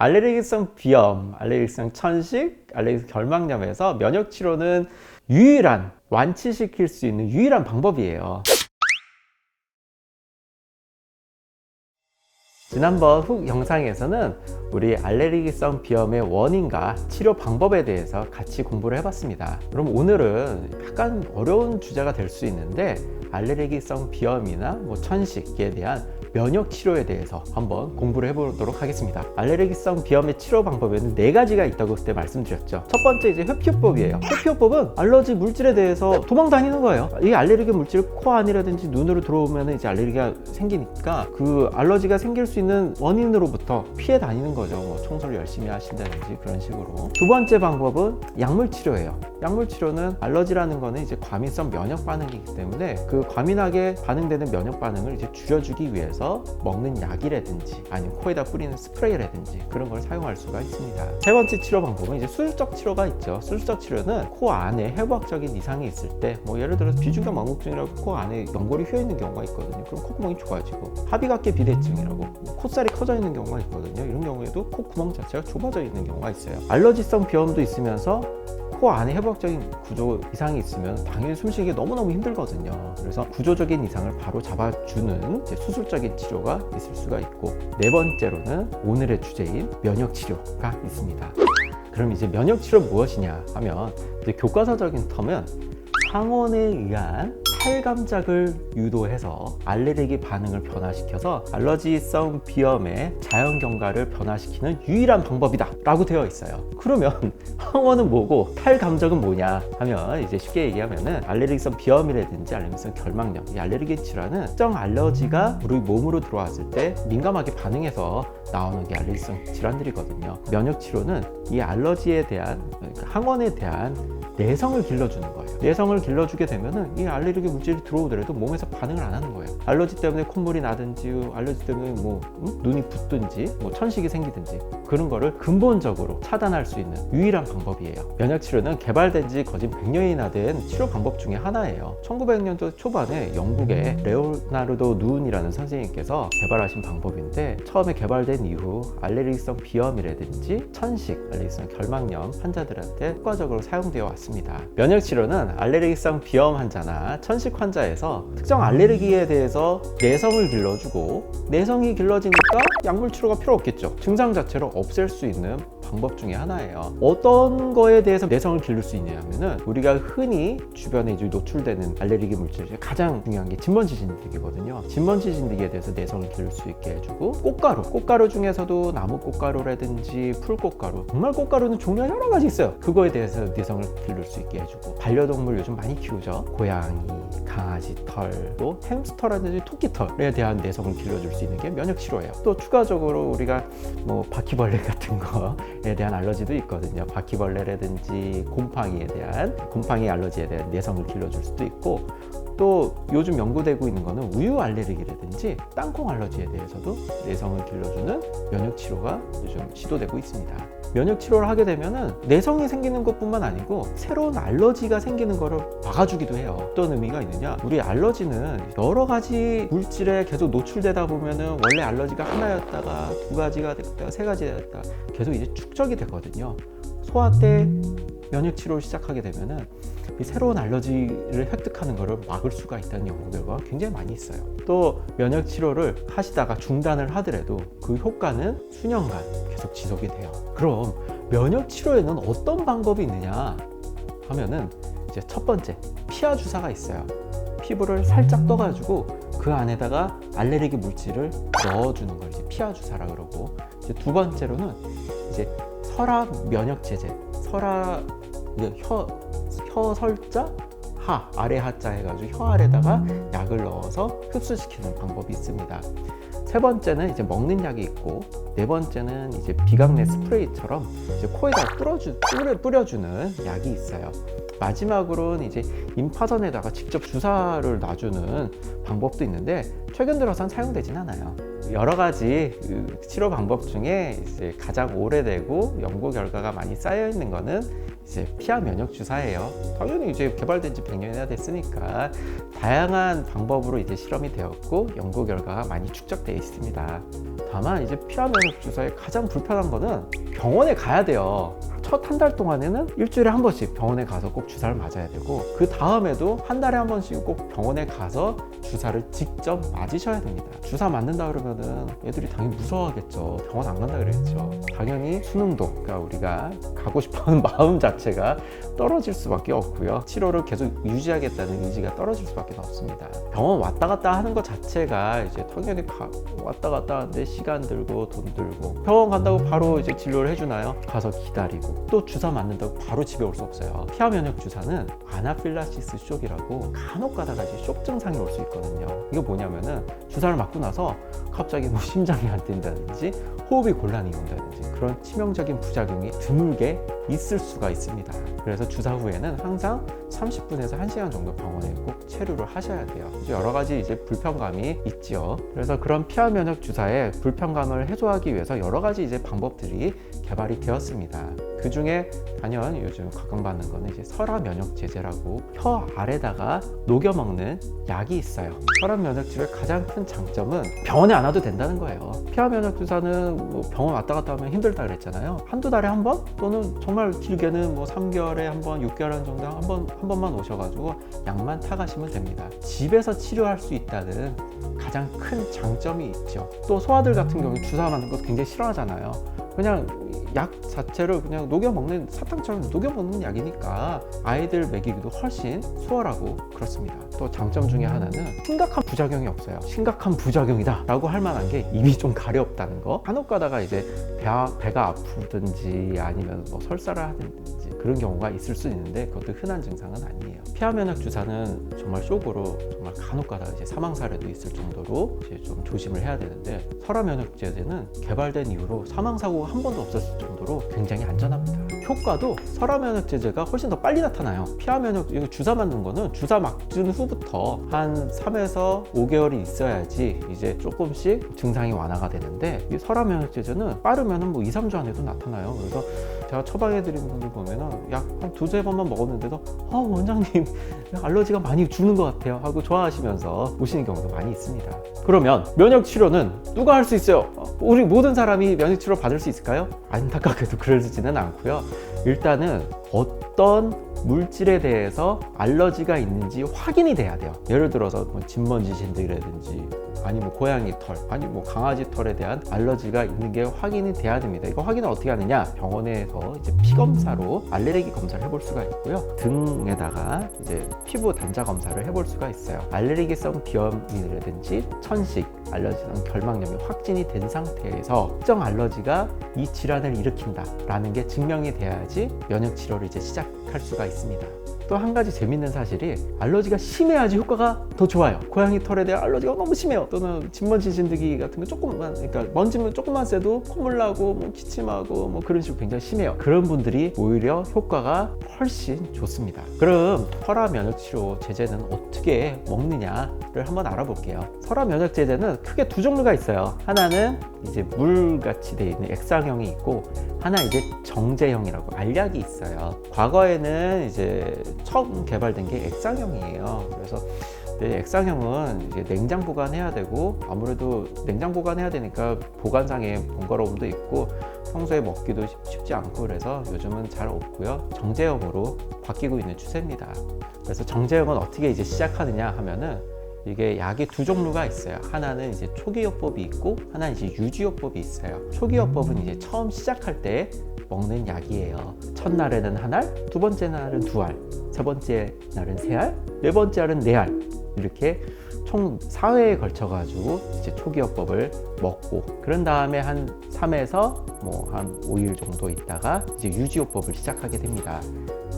알레르기성 비염, 알레르기성 천식, 알레르기 결막염에서 면역 치료는 유일한 완치시킬 수 있는 유일한 방법이에요. 지난번 훅 영상에서는 우리 알레르기성 비염의 원인과 치료 방법에 대해서 같이 공부를 해봤습니다. 그럼 오늘은 약간 어려운 주제가 될 수 있는데 알레르기성 비염이나 뭐 천식에 대한 면역 치료에 대해서 한번 공부를 해보도록 하겠습니다. 알레르기성 비염의 치료 방법에는 네 가지가 있다고 그때 말씀드렸죠. 첫 번째 이제 회피요법이에요. 회피요법은 알러지 물질에 대해서 도망 다니는 거예요. 이 알레르기 물질 코 안이라든지 눈으로 들어오면 이제 알레르기가 생기니까 그 알러지가 생길 수 있는 원인으로부터 피해 다니는 거죠. 뭐 청소를 열심히 하신다든지 그런 식으로. 두 번째 방법은 약물 치료예요. 약물 치료는 알러지라는 거는 이제 과민성 면역 반응이기 때문에 그 과민하게 반응되는 면역 반응을 이제 줄여주기 위해서 먹는 약이라든지 아니면 코에다 뿌리는 스프레이라든지 그런 걸 사용할 수가 있습니다. 세 번째 치료 방법은 이제 수술적 치료가 있죠. 수술적 치료는 코 안에 해부학적인 이상이 있을 때 뭐 예를 들어서 비중격 망곡증이라고 코 안에 연골이 휘어 있는 경우가 있거든요. 그럼 콧구멍이 좋아지고 합의각계 비대증이라고 콧살이 커져 있는 경우가 있거든요. 이런 경우에도 콧구멍 자체가 좁아져 있는 경우가 있어요. 알러지성 비염도 있으면서 코 안에 해부학적인 구조 이상이 있으면 당연히 숨쉬기 너무너무 힘들거든요. 그래서 구조적인 이상을 바로 잡아주는 이제 수술적인 치료가 있을 수가 있고 네 번째로는 오늘의 주제인 면역 치료가 있습니다. 그럼 이제 면역 치료 무엇이냐 하면 이제 교과서적인 텀은 항원에 의한 탈감작을 유도해서 알레르기 반응을 변화시켜서 알러지성 비염의 자연 경과를 변화시키는 유일한 방법이다 라고 되어 있어요. 그러면 항원은 뭐고 탈감작은 뭐냐 하면 이제 쉽게 얘기하면은 알레르기성 비염이라든지 알레르기성 결막염 이 알레르기 질환은 특정 알러지가 우리 몸으로 들어왔을 때 민감하게 반응해서 나오는 게 알레르기성 질환들이거든요. 면역 치료는 이 알러지에 대한 그러니까 항원에 대한 내성을 길러주는 거예요. 내성을 길러주게 되면은 이 알레르기 물질이 들어오더라도 몸에서 반응을 안 하는 거예요. 알러지 때문에 콧물이 나든지, 알러지 때문에 뭐 응? 눈이 붓든지, 뭐 천식이 생기든지 그런 거를 근본적으로 차단할 수 있는 유일한 방법이에요. 면역 치료는 개발된 지 거진 100년이나 된 치료 방법 중에 하나예요. 1900년도 초반에 영국의 레오나르도 누운이라는 선생님께서 개발하신 방법인데 처음에 개발된 이후 알레르기성 비염이라든지 천식, 알레르기성 결막염 환자들한테 효과적으로 사용되어 왔습니다. 면역 치료는 알레르기성 비염 환자나 천식 환자에서 특정 알레르기에 대해서 내성을 길러주고 내성이 길러지니까 약물 치료가 필요 없겠죠. 증상 자체를 없앨 수 있는 방법 중에 하나예요. 어떤 거에 대해서 내성을 기를 수 있냐면은 우리가 흔히 주변에 이제 노출되는 알레르기 물질 중에 가장 중요한 게 진먼지 진드기거든요. 진먼지 진드기에 대해서 내성을 기를 수 있게 해주고 꽃가루, 꽃가루 중에서도 나무 꽃가루라든지 풀 꽃가루, 정말 꽃가루는 종류가 여러 가지 있어요. 그거에 대해서 내성을 기를 수 있게 해주고 반려동물 요즘 많이 키우죠. 고양이, 강아지 털, 또 햄스터라든지 토끼 털에 대한 내성을 길러줄 수 있는 게 면역 치료예요. 또 추가적으로 우리가 뭐 바퀴벌레 같은 거에 대한 알러지도 있거든요. 바퀴벌레라든지 곰팡이에 대한 곰팡이 알러지에 대한 내성을 길러줄 수도 있고 또 요즘 연구되고 있는 거는 우유 알레르기라든지 땅콩 알러지에 대해서도 내성을 길러주는 면역 치료가 요즘 시도되고 있습니다. 면역 치료를 하게 되면은 내성이 생기는 것뿐만 아니고 새로운 알러지가 생기는 거를 막아주기도 해요. 어떤 의미가 있느냐? 우리 알러지는 여러 가지 물질에 계속 노출되다 보면은 원래 알러지가 하나였다가 두 가지가 됐다가 세 가지가 됐다가 계속 이제 축적이 되거든요. 소화 때 면역 치료를 시작하게 되면은 이 새로운 알러지를 획득하는 것을 막을 수가 있다는 연구 결과가 굉장히 많이 있어요. 또 면역 치료를 하시다가 중단을 하더라도 그 효과는 수년간 계속 지속이 돼요. 그럼 면역 치료에는 어떤 방법이 있느냐 하면은 이제 첫 번째 피하 주사가 있어요. 피부를 살짝 떠가지고 그 안에다가 알레르기 물질을 넣어주는 걸 이제 피하 주사라 그러고 이제 두 번째로는 이제 설악 면역 제제, 설악 이제 혀 혀 설자 하 아래 하자 해가지고 혀 아래다가 약을 넣어서 흡수시키는 방법이 있습니다. 세 번째는 이제 먹는 약이 있고 네 번째는 이제 비강내 스프레이처럼 이제 코에다 뿌려주, 뿌려, 뿌려주는 약이 있어요. 마지막으로는 이제 임파선에다가 직접 주사를 놔주는 방법도 있는데 최근 들어선 사용되진 않아요. 여러 가지 그 치료 방법 중에 이제 가장 오래되고 연구 결과가 많이 쌓여 있는 거는 이제 피하 면역 주사예요. 당연히 이제 개발된 지 100년이나 됐으니까 다양한 방법으로 이제 실험이 되었고 연구 결과가 많이 축적되어 있습니다. 다만 이제 피하 면역 주사의 가장 불편한 거는 병원에 가야 돼요. 첫 한 달 동안에는 일주일에 한 번씩 병원에 가서 꼭 주사를 맞아야 되고 그 다음에도 한 달에 한 번씩 꼭 병원에 가서 주사를 직접 맞으셔야 됩니다. 주사 맞는다 그러면은 애들이 당연히 무서워하겠죠. 병원 안 간다 그랬죠. 당연히 수능도 그러니까 우리가 가고 싶어하는 마음 자체가 떨어질 수밖에 없고요. 치료를 계속 유지하겠다는 의지가 떨어질 수밖에 없습니다. 병원 왔다 갔다 하는 것 자체가 이제 당연히 가- 왔다 갔다 하는데 시간 들고 돈 들고 병원 간다고 바로 이제 진료를 해주나요? 가서 기다리고 또 주사 맞는다고 바로 집에 올 수 없어요. 피하 면역 주사는 아나필라시스 쇼이라고 간혹 가다가 이제 쇼 증상이 올 수 있거든요. 이거 뭐냐면은 주사를 맞고 나서 갑자기 뭐 심장이 안 뛴다든지 호흡이 곤란이 온다든지 그런 치명적인 부작용이 드물게 있을 수가 있습니다. 그래서 주사 후에는 항상 30분에서 1시간 정도 병원에 꼭 체류를 하셔야 돼요. 여러 가지 이제 불편감이 있지요. 그래서 그런 피하 면역 주사의 불편감을 해소하기 위해서 여러 가지 이제 방법들이 개발이 되었습니다. 그 중에 단연 요즘 각광받는 거는 이제 설화 면역 제제라고 혀 아래다가 녹여 먹는 약이 있어요. 혈압 면역치료의 가장 큰 장점은 병원에 안 와도 된다는 거예요. 피하 면역 주사는 뭐 병원 왔다 갔다 하면 힘들다 그랬잖아요. 한두 달에 한 번 또는 정말 길게는 뭐 3개월에 한 번, 6개월 정도 한 번, 한 번만 오셔가지고 약만 타가시면 됩니다. 집에서 치료할 수 있다는 가장 큰 장점이 있죠. 또 소아들 같은 경우 주사 맞는 거 굉장히 싫어하잖아요. 그냥 약 자체를 그냥 녹여 먹는 사탕처럼 녹여 먹는 약이니까 아이들 먹이기도 훨씬 수월하고 그렇습니다. 또 장점 중에 하나는 심각한 부작용이 없어요. 심각한 부작용이다라고 할 만한 게 입이 좀 가렵다는 거. 간혹 가다가 이제 배, 배가 아프든지 아니면 뭐 설사를 하든지 그런 경우가 있을 수 있는데 그것도 흔한 증상은 아니에요. 피하 면역 주사는 정말 쇼크로 정말 간혹 가다가 이제 사망 사례도 있을 정도로 이제 좀 조심을 해야 되는데 설화 면역 제제는 개발된 이후로 사망 사고가 한 번도 없었을 정도로 굉장히 안전합니다. 효과도 설화 면역 제제가 훨씬 더 빨리 나타나요. 피하 면역 이거 주사 맞는 거는 주사 맞은 후부터 한 3에서 5개월이 있어야지 이제 조금씩 증상이 완화가 되는데 이 설화 면역 제제는 빠 르면은 뭐 2, 3주 안에도 나타나요. 그래서 제가 처방해 드린 분들 보면은 약 한 두세 번만 먹었는데도 아 원장님 알러지가 많이 주는 것 같아요 하고 좋아하시면서 오시는 경우도 많이 있습니다. 그러면 면역 치료는 누가 할 수 있어요? 어, 우리 모든 사람이 면역 치료 받을 수 있을까요? 안타깝게도 그러지는 않고요. 일단은 어떤 물질에 대해서 알러지가 있는지 확인이 돼야 돼요. 예를 들어서 뭐 진먼지 진드기라든지 아니 뭐 고양이 털, 아니 뭐 강아지 털에 대한 알러지가 있는 게 확인이 돼야 됩니다. 이거 확인을 어떻게 하느냐? 병원에서 이제 피 검사로 알레르기 검사를 해볼 수가 있고요. 등에다가 이제 피부 단자 검사를 해볼 수가 있어요. 알레르기성 비염이라든지 천식, 알러지성 결막염이 확진이 된 상태에서 특정 알러지가 이 질환을 일으킨다라는 게 증명이 돼야지 면역 치료를 이제 시작 할 수가 있습니다. 또 한 가지 재밌는 사실이 알러지가 심해야지 효과가 더 좋아요. 고양이 털에 대한 알러지가 너무 심해요. 또는 진먼지 진드기 같은 거 조금만, 그러니까 먼지면 조금만 쐬도 콧물 나고 뭐 기침하고 뭐 그런 식으로 굉장히 심해요. 그런 분들이 오히려 효과가 훨씬 좋습니다. 그럼 설화 면역 치료 제제는 어떻게 먹느냐를 한번 알아볼게요. 설화 면역 제제는 크게 두 종류가 있어요. 하나는 이제 물같이 돼 있는 액상형이 있고 하나 이제 정제형이라고 알약이 있어요. 과거에는 이제 처음 개발된 게 액상형이에요. 그래서 네, 액상형은 이제 냉장 보관해야 되고 아무래도 냉장 보관해야 되니까 보관상의 번거로움도 있고 평소에 먹기도 쉽- 쉽지 않고 그래서 요즘은 잘 없고요. 정제형으로 바뀌고 있는 추세입니다. 그래서 정제형은 어떻게 이제 시작하느냐 하면은 이게 약이 두 종류가 있어요. 하나는 이제 초기요법이 있고 하나는 이제 유지요법이 있어요. 초기요법은 이제 처음 시작할 때 먹는 약이에요. 첫날에는 한 알, 두 번째 날은 두 알, 세 번째 날은 세 알, 네 번째 날은 네 알. 이렇게 총 4회에 걸쳐 가지고 이제 초기요법을 먹고 그런 다음에 한 3에서 뭐 한 5일 정도 있다가 이제 유지요법을 시작하게 됩니다.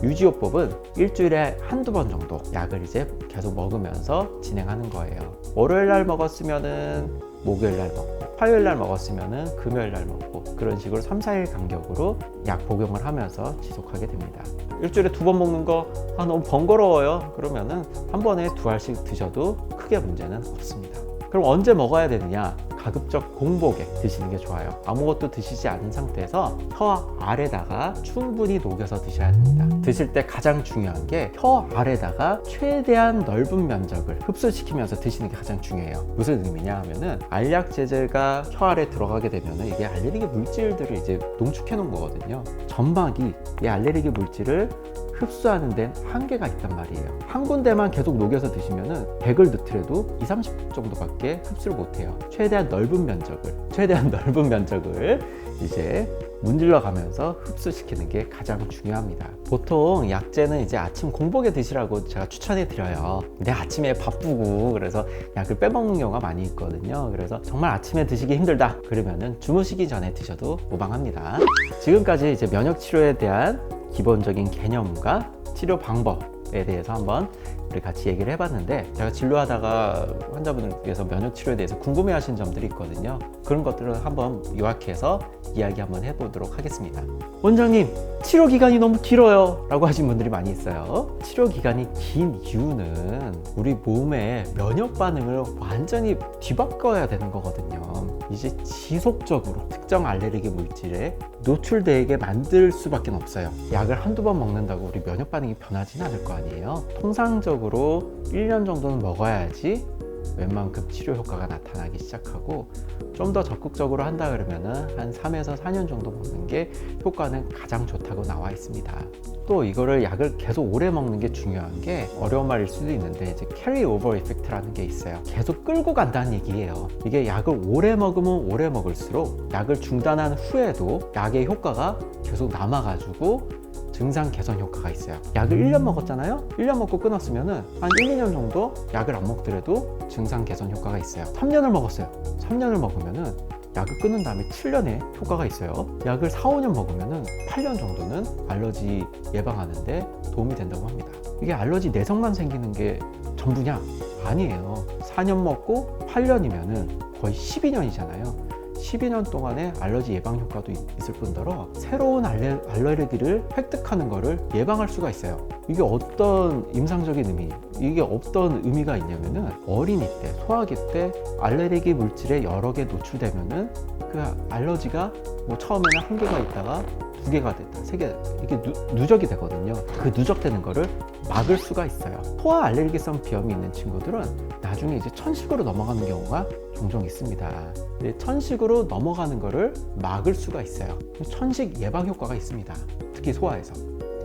유지요법은 일주일에 한두 번 정도 약을 이제 계속 먹으면서 진행하는 거예요. 월요일 날 먹었으면은 목요일 날 먹고 화요일 날 먹었으면은 금요일 날 먹고 그런 식으로 3, 4일 간격으로 약 복용을 하면서 지속하게 됩니다. 일주일에 두 번 먹는 거 아, 너무 번거로워요. 그러면은 한 번에 두 알씩 드셔도 크게 문제는 없습니다. 그럼 언제 먹어야 되느냐? 가급적 공복에 드시는 게 좋아요. 아무것도 드시지 않은 상태에서 혀 아래다가 충분히 녹여서 드셔야 됩니다. 드실 때 가장 중요한 게 혀 아래다가 최대한 넓은 면적을 흡수시키면서 드시는 게 가장 중요해요. 무슨 의미냐 하면은 알약 제제가 혀 아래 들어가게 되면은 이게 알레르기 물질들을 이제 농축해 놓은 거거든요. 점막이 이 알레르기 물질을 흡수하는 데는 한계가 있단 말이에요. 한 군데만 계속 녹여서 드시면은 100을 넣더라도 2, 30 정도밖에 흡수를 못 해요. 최대한 넓은 면적을, 최대한 넓은 면적을 이제 문질러 가면서 흡수시키는 게 가장 중요합니다. 보통 약제는 이제 아침 공복에 드시라고 제가 추천해 드려요. 근데 아침에 바쁘고 그래서 약을 빼먹는 경우가 많이 있거든요. 그래서 정말 아침에 드시기 힘들다. 그러면은 주무시기 전에 드셔도 무방합니다. 지금까지 이제 면역 치료에 대한 기본적인 개념과 치료 방법 에 대해서 한번 우리 같이 얘기를 해봤는데 제가 진료하다가 환자분들께서 면역 치료에 대해서 궁금해하신 점들이 있거든요. 그런 것들을 한번 요약해서 이야기 한번 해보도록 하겠습니다. 원장님 치료 기간이 너무 길어요 라고 하신 분들이 많이 있어요. 치료 기간이 긴 이유는 우리 몸의 면역 반응을 완전히 뒤바꿔야 되는 거거든요. 이제 지속적으로 특정 알레르기 물질에 노출되게 만들 수밖에 없어요. 약을 한두 번 먹는다고 우리 면역 반응이 변하지는 않을 거 아니에요. 통상적으로 1년 정도는 먹어야지 웬만큼 치료 효과가 나타나기 시작하고 좀 더 적극적으로 한다 그러면은 한 3에서 4년 정도 먹는 게 효과는 가장 좋다고 나와 있습니다. 또 이거를 약을 계속 오래 먹는 게 중요한 게 어려운 말일 수도 있는데 이제 캐리 오버 이펙트라는 게 있어요. 계속 끌고 간다는 얘기예요. 이게 약을 오래 먹으면 오래 먹을수록 약을 중단한 후에도 약의 효과가 계속 남아가지고 증상 개선 효과가 있어요. 약을 1년 먹었잖아요? 1년 먹고 끊었으면 은 한 1, 2년 정도 약을 안 먹더라도 증상 개선 효과가 있어요. 3년을 먹었어요. 3년을 먹으면 은 약을 끊은 다음에 7년에 효과가 있어요. 약을 4, 5년 먹으면 은 8년 정도는 알러지 예방하는데 도움이 된다고 합니다. 이게 알러지 내성만 생기는 게 전부냐? 아니에요. 4년 먹고 8년이면 은 거의 12년이잖아요. 12년 동안의 알러지 예방 효과도 있- 있을 뿐더러 새로운 알레, 알레르기를 획득하는 것을 예방할 수가 있어요. 이게 어떤 임상적인 의미, 이게 어떤 의미가 있냐면은 어린이 때, 소아기 때 알레르기 물질에 여러 개 노출되면은 그 알러지가 뭐 처음에는 한 개가 있다가 두 개가 됐다, 세 개, 이게 누, 누적이 되거든요. 그 누적되는 거를 막을 수가 있어요. 소아 알레르기성 비염이 있는 친구들은 나중에 이제 천식으로 넘어가는 경우가 종종 있습니다. 근데 천식으로 넘어가는 거를 막을 수가 있어요. 천식 예방 효과가 있습니다. 특히 소아에서.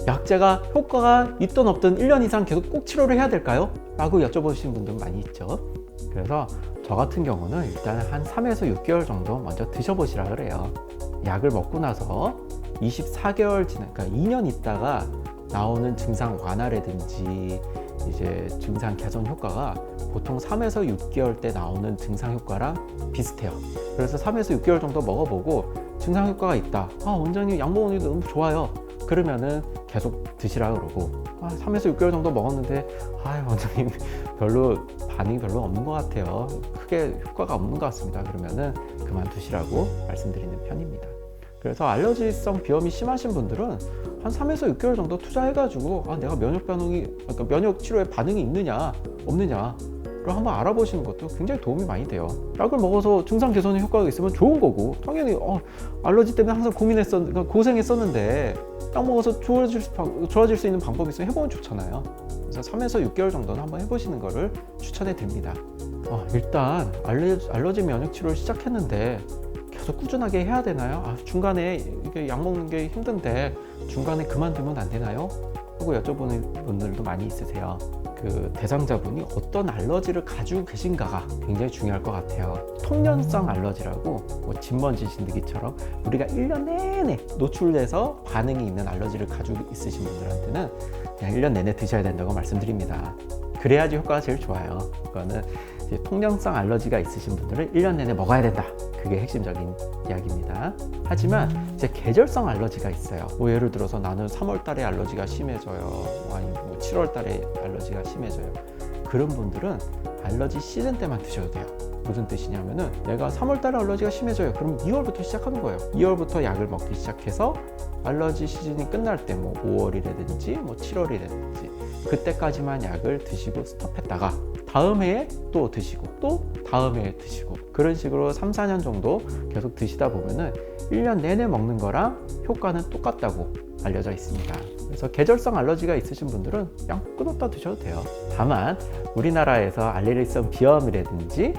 약제가 효과가 있든 없든 1년 이상 계속 꼭 치료를 해야 될까요? 라고 여쭤보시는 분들 많이 있죠. 그래서 저 같은 경우는 일단 한 3에서 6개월 정도 먼저 드셔보시라 그래요. 약을 먹고 나서 24개월 지나, 그러니까 2년 있다가 나오는 증상 완화라든지 이제 증상 개선 효과가 보통 3에서 6개월 때 나오는 증상 효과랑 비슷해요. 그래서 3에서 6개월 정도 먹어보고 증상 효과가 있다. 아, 원장님 약 먹는 게 너무 좋아요. 그러면은 계속 드시라 그러고 아, 3에서 6개월 정도 먹었는데 아, 원장님 별로 반응이 별로 없는 것 같아요. 크게 효과가 없는 것 같습니다. 그러면은 그만 두시라고 말씀드리는 편입니다. 그래서 알러지성 비염이 심하신 분들은 한 3에서 6개월 정도 투자해가지고 아, 내가 면역 반응이 그러니까 면역 치료에 반응이 있느냐 없느냐 를 한번 알아보시는 것도 굉장히 도움이 많이 돼요. 약을 먹어서 증상 개선에 효과가 있으면 좋은 거고 당연히 어, 알러지 때문에 항상 고민했었 그러니까 고생했었는데 약 먹어서 좋아질 수, 방- 좋아질 수 있는 방법이 있으면 해보면 좋잖아요. 그래서 3에서 6개월 정도는 한번 해보시는 거를 추천해 드립니다. 어, 일단 알레, 알러지 면역 치료를 시작했는데 계속 꾸준하게 해야 되나요? 아, 중간에 이게 약 먹는 게 힘든데 중간에 그만두면 안 되나요? 하고 여쭤보는 분들도 많이 있으세요. 그 대상자분이 어떤 알러지를 가지고 계신가가 굉장히 중요할 것 같아요. 통연성 알러지라고 뭐 진먼지 진드기처럼 우리가 1년 내내 노출돼서 반응이 있는 알러지를 가지고 있으신 분들한테는 그냥 1년 내내 드셔야 된다고 말씀드립니다. 그래야지 효과가 제일 좋아요. 그거는 통연성 알러지가 있으신 분들은 1년 내내 먹어야 된다. 그게 핵심적인 이야기입니다. 하지만 이제 계절성 알러지가 있어요. 뭐 예를 들어서 나는 3월 달에 알러지가 심해져요. 뭐 아니면 뭐 7월 달에 알러지가 심해져요. 그런 분들은 알러지 시즌 때만 드셔도 돼요. 무슨 뜻이냐면은 내가 3월 달에 알러지가 심해져요. 그럼 2월부터 시작하는 거예요. 2월부터 약을 먹기 시작해서 알러지 시즌이 끝날 때 뭐 5월이라든지 뭐 7월이라든지 그때까지만 약을 드시고 스톱했다가 다음 해에 또 드시고 또 다음 해에 드시고 그런 식으로 3, 4년 정도 계속 드시다 보면은 1년 내내 먹는 거랑 효과는 똑같다고 알려져 있습니다. 그래서 계절성 알러지가 있으신 분들은 그냥 끊었다 드셔도 돼요. 다만 우리나라에서 알레르기성 비염이라든지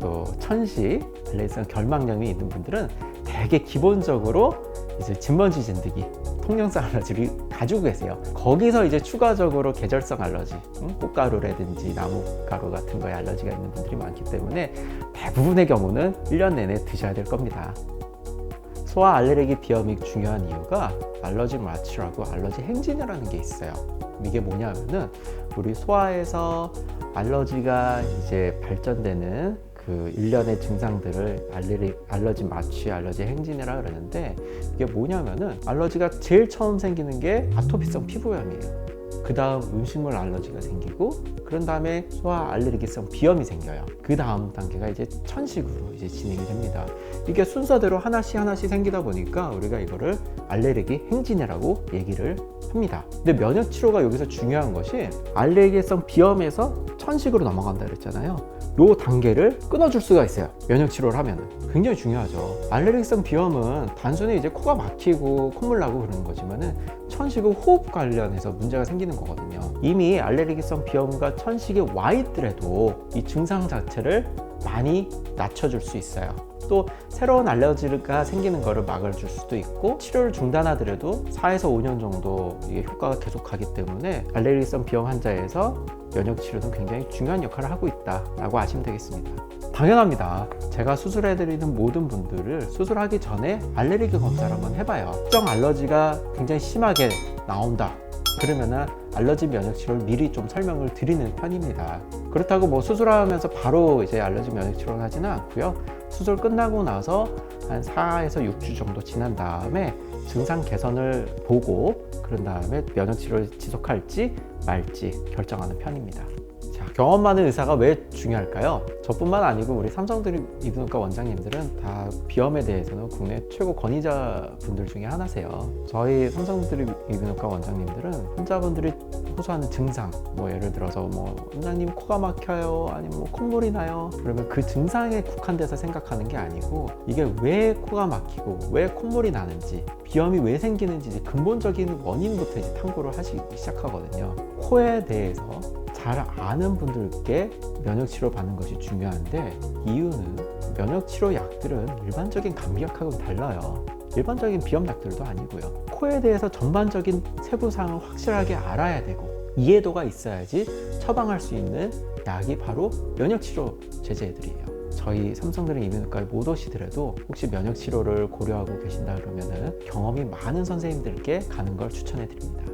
또 천식, 알레르기성 결막염이 있는 분들은 되게 기본적으로 이제 진먼지 진드기, 통영성 알러지를 가지고 계세요. 거기서 이제 추가적으로 계절성 알러지, 응? 꽃가루라든지 나무가루 같은 거에 알러지가 있는 분들이 많기 때문에 대부분의 경우는 1년 내내 드셔야 될 겁니다. 소아 알레르기 비염이 중요한 이유가 알러지 마취라고 알러지 행진이라는 게 있어요. 이게 뭐냐면은 우리 소아에서 알러지가 이제 발전되는 그 일련의 증상들을 알레르, 알러지 마취, 알러지 행진이라 그러는데 이게 뭐냐면은 알러지가 제일 처음 생기는 게 아토피성 피부염이에요. 그 다음 음식물 알러지가 생기고 그런 다음에 소아 알레르기성 비염이 생겨요. 그 다음 단계가 이제 천식으로 이제 진행이 됩니다. 이게 순서대로 하나씩 하나씩 생기다 보니까 우리가 이거를 알레르기 행진이라고 얘기를 합니다. 근데 면역 치료가 여기서 중요한 것이 알레르기성 비염에서 천식으로 넘어간다 그랬잖아요. 요 단계를 끊어줄 수가 있어요. 면역 치료를 하면은 굉장히 중요하죠. 알레르기성 비염은 단순히 이제 코가 막히고 콧물 나고 그러는 거지만은 천식은 호흡 관련해서 문제가 생기는 거거든요. 이미 알레르기성 비염과 천식이 와 있더라도 이 증상 자체를 많이 낮춰줄 수 있어요. 또 새로운 알레르기가 생기는 것을 막아줄 수도 있고 치료를 중단하더라도 4에서 5년 정도 이게 효과가 계속하기 때문에 알레르기성 비염 환자에서 면역 치료는 굉장히 중요한 역할을 하고 있다라고 아시면 되겠습니다. 당연합니다. 제가 수술해드리는 모든 분들을 수술하기 전에 알레르기 검사를 한번 해봐요. 특정 알러지가 굉장히 심하게 나온다. 그러면은 알러지 면역 치료를 미리 좀 설명을 드리는 편입니다. 그렇다고 뭐 수술하면서 바로 이제 알러지 면역 치료를 하지는 않고요. 수술 끝나고 나서 한 4에서 6주 정도 지난 다음에 증상 개선을 보고 그런 다음에 면역 치료를 지속할지 말지 결정하는 편입니다. 자, 경험 많은 의사가 왜 중요할까요? 저뿐만 아니고 우리 삼성드림 이비인후과 원장님들은 다 비염에 대해서는 국내 최고 권위자 분들 중에 하나세요. 저희 삼성드림 이비인후과 원장님들은 환자분들이 호소하는 증상, 뭐 예를 들어서 뭐 원장님 코가 막혀요, 아니면 뭐 콧물이 나요. 그러면 그 증상에 국한돼서 생각하는 게 아니고 이게 왜 코가 막히고 왜 콧물이 나는지 비염이 왜 생기는지 이제 근본적인 원인부터 이제 탐구를 하시기 시작하거든요. 코에 대해서 잘 아는 분들께 면역 치료 받는 것이 중요한데 이유는 면역 치료 약들은 일반적인 감기약하고는 달라요. 일반적인 비염 약들도 아니고요. 코에 대해서 전반적인 세부 사항을 확실하게 알아야 되고 이해도가 있어야지 처방할 수 있는 약이 바로 면역 치료 제제들이에요. 저희 삼성드림 이비인후과에 못 오시더라도 혹시 면역 치료를 고려하고 계신다 그러면은 경험이 많은 선생님들께 가는 걸 추천해 드립니다.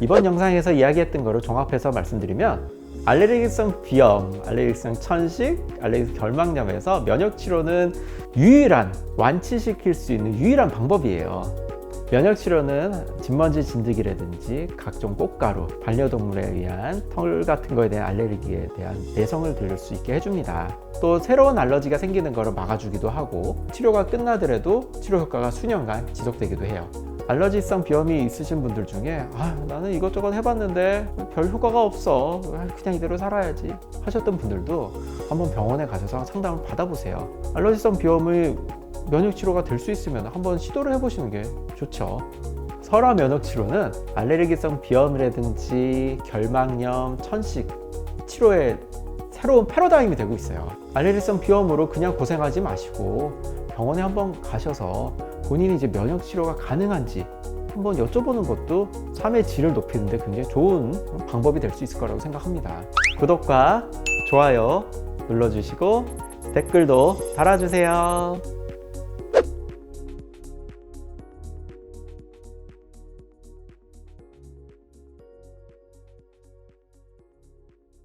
이번 영상에서 이야기했던 거를 종합해서 말씀드리면 알레르기성 비염, 알레르기성 천식, 알레르기 결막염에서 면역 치료는 유일한 완치시킬 수 있는 유일한 방법이에요. 면역 치료는 진먼지 진드기라든지 각종 꽃가루, 반려동물에 의한 털 같은 거에 대한 알레르기에 대한 내성을 들릴 수 있게 해줍니다. 또 새로운 알러지가 생기는 것을 막아주기도 하고 치료가 끝나더라도 치료 효과가 수년간 지속되기도 해요. 알러지성 비염이 있으신 분들 중에 아 나는 이것저것 해봤는데 별 효과가 없어 그냥 이대로 살아야지 하셨던 분들도 한번 병원에 가셔서 상담을 받아보세요 알러지성 비염의 면역 치료가 될 수 있으면 한번 시도를 해보시는 게 좋죠 설화 면역 치료는 알레르기성 비염이라든지 결막염, 천식 치료의 새로운 패러다임이 되고 있어요 알레르기성 비염으로 그냥 고생하지 마시고 병원에 한번 가셔서 본인이 이제 면역 치료가 가능한지 한번 여쭤보는 것도 삶의 질을 높이는데 굉장히 좋은 방법이 될 수 있을 거라고 생각합니다. 구독과 좋아요 눌러주시고 댓글도 달아주세요.